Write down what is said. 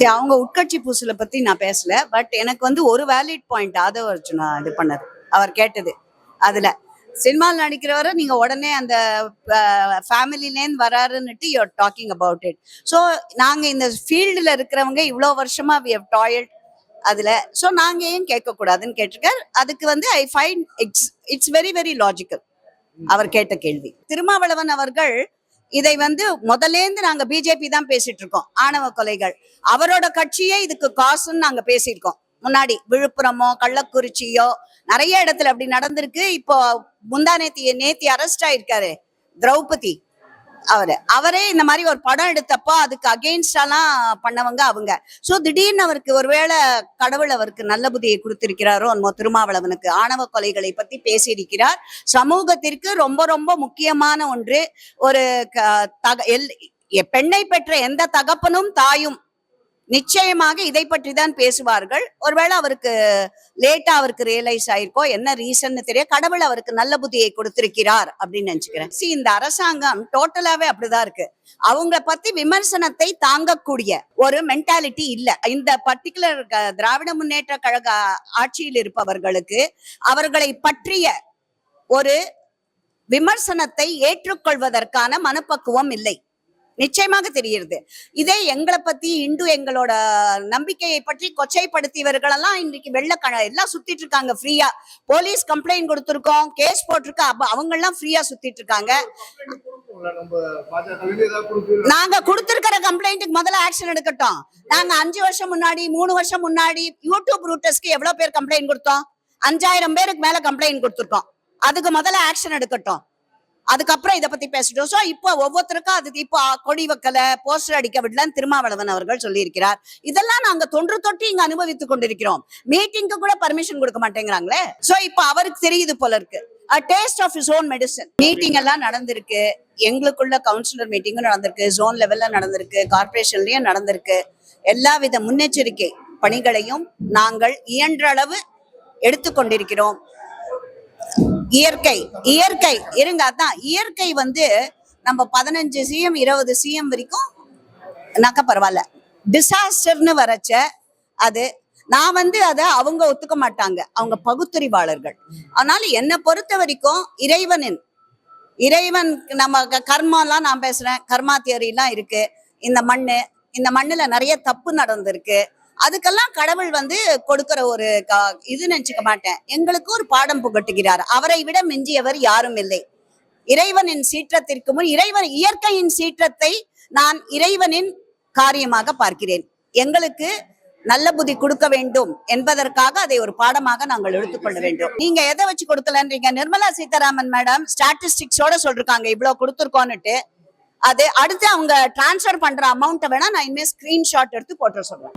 சரி அவங்க உட்கட்சி பூசலை பத்தி நான் பேசல. பட் எனக்கு வந்து ஒரு வேலிட் பாயிண்ட் ஆதவ அர்ஜுனா இது பண்ணது அவர் கேட்டது அதுல. சினிமாவில் நடிக்கிறவரை நீங்க உடனே அந்த ஃபேமிலிலேருந்து வராருன்னுட்டு you're talking about it so நாங்க இந்த ஃபீல்டில் இருக்கிறவங்க இவ்வளோ வருஷமா வி ஹவ் டாயல்ட் அதுல. ஸோ நாங்க ஏன் கேட்கக்கூடாதுன்னு கேட்டிருக்கார். அதுக்கு வந்து I find it's it's very very logical அவர் கேட்ட கேள்வி. திருமாவளவன் அவர்கள் இதை வந்து முதலேந்து நாங்க பிஜேபி தான் பேசிட்டு இருக்கோம் ஆணவ கொலைகள். அவரோட கட்சியே இதுக்கு காசுன்னு நாங்க பேசியிருக்கோம். முன்னாடி விழுப்புரமோ கள்ளக்குறிச்சியோ நிறைய இடத்துல அப்படி நடந்திருக்கு. இப்போ முந்தா நேத்தி நேத்தி அரெஸ்ட் ஆயிருக்காரு திரௌபதி. அவரு. அவரே இந்த மாதிரி ஒரு படம் எடுத்தப்போ அதுக்கு அகெயின்ஸ்டாலாம் பண்ணவங்க அவங்க. சோ திடீர்னு அவருக்கு ஒருவேளை கடவுள் அவருக்கு நல்ல புதியை கொடுத்திருக்கிறாரோ நம்ம திருமாவளவனுக்கு ஆணவ கொலைகளை பத்தி பேசியிருக்கிறார். சமூகத்திற்கு ரொம்ப ரொம்ப முக்கியமான ஒன்று ஒரு க- தக எல் பெண்ணை பெற்ற எந்த தகப்பனும் தாயும் நிச்சயமாக இதை பற்றி தான் பேசுவார்கள். ஒருவேளை அவருக்கு லேட்டா அவருக்கு ரியலைஸ் ஆயிருக்கோ என்ன ரீசன்னு தெரிய கடவுள் அவருக்கு நல்ல புத்தியை கொடுத்திருக்கிறார் அப்படின்னு நினைச்சுக்கிறேன். சி இந்த அரசாங்கம் டோட்டலாவே அப்படிதான் இருக்கு. அவங்க பத்தி விமர்சனத்தை தாங்கக்கூடிய ஒரு மென்டாலிட்டி இல்ல. இந்த பர்டிகுலர் திராவிட முன்னேற்ற கழக ஆட்சியில் இருப்பவர்களுக்கு அவர்களை பற்றிய ஒரு விமர்சனத்தை ஏற்றுக்கொள்வதற்கான மனப்பக்குவம் இல்லை. நிச்சயமாக தெரிகிறது. இதே எங்களை பத்தி இந்து எங்களோட நம்பிக்கையை பற்றி கொச்சைப்படுத்தியவர்களெல்லாம் இன்னைக்கு வெள்ள க- எல்லாம் சுத்திட்டு இருக்காங்க ஃப்ரீயா போலீஸ் கம்ப்ளைண்ட் கொடுத்துருக்கோம் கேஸ் போட்டிருக்கோம் அப்ப அவங்க எல்லாம் ஃப்ரீயா சுத்திட்டு இருக்காங்க நாங்க கொடுத்திருக்கிற கம்ப்ளைண்ட்டுக்கு முதல்ல ஆக்ஷன் எடுக்கட்டும். நாங்க அஞ்சு வருஷம் முன்னாடி மூணு வருஷம் முன்னாடி யூடியூப் ரூட்டர்ஸ்க்கு எவ்வளவு பேர் கம்ப்ளைண்ட் கொடுத்தோம்? அஞ்சாயிரம் பேருக்கு மேல கம்ப்ளைண்ட் கொடுத்துருக்கோம். அதுக்கு முதல்ல ஆக்ஷன் எடுக்கட்டும். அதுக்கப்புறம் இதை பத்தி பேசிட்டோம். ஸோ இப்போ ஒவ்வொருத்தருக்கும் அது இப்போ கொடி வைக்கல போஸ்டர் அடிக்க விடலன்னு திருமாவளவன் அவர்கள் சொல்லியிருக்கிறார். இதெல்லாம் நாங்க தொன்று தொட்டு இங்க அனுபவித்துக் கொண்டிருக்கிறோம். மீட்டிங்க்கு கூட பர்மிஷன் கொடுக்க மாட்டேங்கிறாங்களே? சோ இப்போ அவருக்கு தெரியுது போல இருக்கு. Taste of his own medicine meeting எல்லாம் நடந்திருக்கு. எங்களுக்குள்ள கவுன்சிலர் மீட்டிங்கும் நடந்திருக்கு. ஜோன் லெவல்ல நடந்திருக்கு. கார்பரேஷன்லயும் நடந்திருக்கு. எல்லா வித முன்னெச்சரிக்கை பணிகளையும் நாங்கள் இயன்ற அளவு எடுத்துக்கொண்டிருக்கிறோம் இயற்கை இயற்கை. இருங்க அதான் இயற்கை வந்து நம்ம பதினஞ்சு சிஎம் இருபது சிஎம் வரைக்கும் நாக்க பரவாயில்ல. டிசாஸ்டர்னு வரச்ச அது நான் வந்து அதை அவங்க ஒத்துக்க மாட்டாங்க. அவங்க பகுத்தறிவாளர்கள். அதனால என்னை பொறுத்த வரைக்கும் இறைவனின் இறைவன் நம்ம க- கர்மாலாம் நான் பேசுறேன். கர்மா தியரிலாம் இருக்கு. இந்த மண்ணு இந்த மண்ணுல நிறைய தப்பு நடந்திருக்கு. அதுக்கெல்லாம் கடவுள் வந்து கொடுக்கிற ஒரு இது நினைச்சுக்க மாட்டேன். எங்களுக்கு ஒரு பாடம் புகட்டுகிறார். அவரை விட மிஞ்சியவர் யாரும் இல்லை. இறைவனின் சீற்றத்திற்கு முன் இறைவன் இயற்கையின் சீற்றத்தை நான் இறைவனின் காரியமாக பார்க்கிறேன். எங்களுக்கு நல்ல புத்தி கொடுக்க வேண்டும் என்பதற்காக அதை ஒரு பாடமாக நாங்கள் எடுத்துக்கொள்ள வேண்டும். நீங்க எதை வச்சு கொடுக்கலன்றீங்க? நிர்மலா சீதாராமன் மேடம் ஸ்டாட்டிஸ்டிக்ஸோட சொல்றாங்க இவ்வளவு கொடுத்துருக்கோன்னுட்டு. அது அடுத்து அவங்க டிரான்ஸ்ஃபர் பண்ற அமௌண்ட்டை வேணா நான் இனிமேல் ஸ்கிரீன்ஷாட் எடுத்து போட்டு சொல்றேன்.